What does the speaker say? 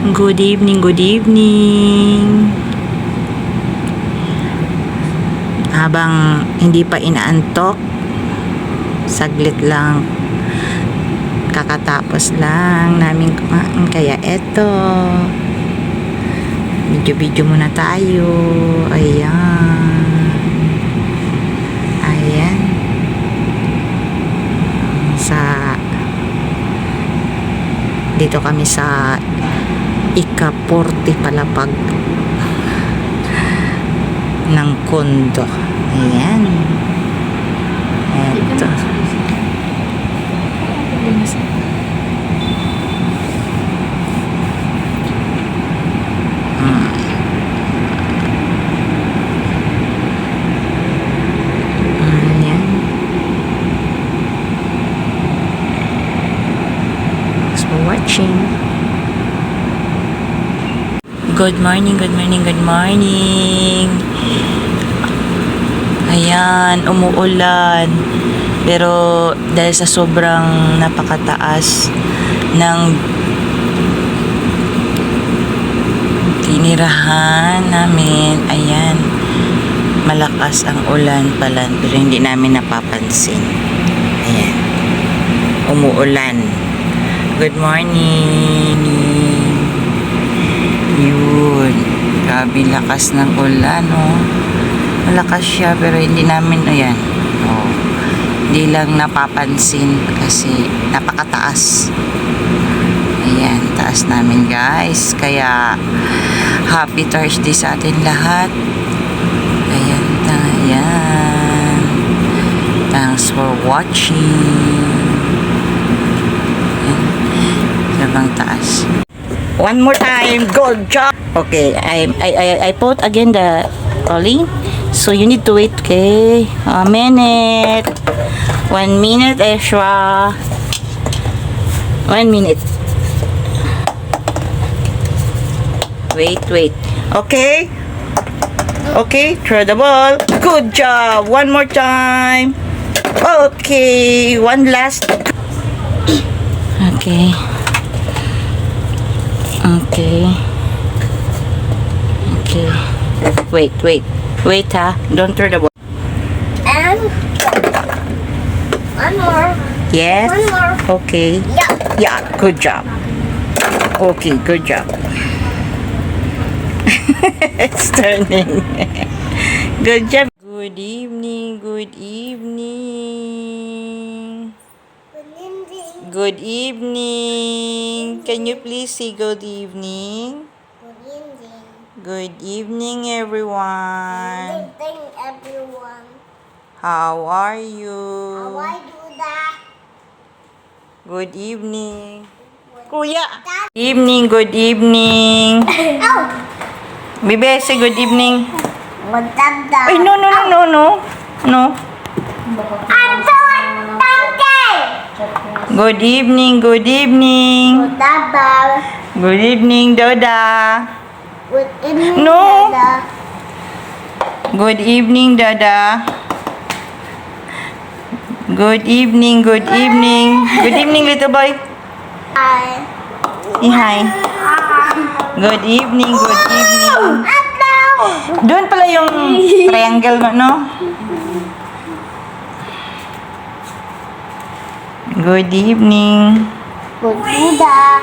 Good evening, good evening. Habang hindi pa inaantok, saglit lang kakatapos lang namin kumain. Kaya eto, video-video muna tayo. Ayan. Ayan. Sa dito kami sa ika-40 palapag ng kondo. Ayan. Eto. Mm. Ayan. Thanks watching. Good morning, good morning, good morning. Ayan, umuulan. Pero dahil sa sobrang napakataas ng tinirahan namin, ayan, malakas ang ulan pala pero hindi namin napapansin. Ayan, umuulan. Good morning. Yun. Grabe lakas ng ulan, oh. Malakas siya, pero hindi namin, ayan. Oh. Hindi lang napapansin kasi napakataas. Ayan, taas namin, guys. Kaya, happy Thursday sa atin lahat. Ayan, ayan. Thanks for watching. Ayan. Sobrang taas. One more time. Good job. Okay, I I I, I put again the rolling. So you need to wait, okay? A minute. One minute extra. One minute. Wait, wait. Okay? Okay, throw the ball. Good job. One more time. Okay, one last. Okay. Okay. Okay. Wait, wait. Wait, ha. Don't throw the ball. And one more. Yes? One more. Okay. Yeah. Yeah, good job. Okay, good job. it's turning. good job. Good evening, good evening. Good evening. Can you please say good evening? Good evening, everyone. Thank everyone. How are How you? I do that? Good evening. Kuya. Evening, good evening. Oh, Bibi, say good evening. that? Ay, no, no, no, no, no. No. Donkey. Good evening, good evening. That that? Good evening, Doda. What in No. that? Good evening, Dada. Good evening, good evening. Good evening, little boy. I. Say hi. Good evening, good evening. Doon pala yung triangle no? Good evening. Good Buddha.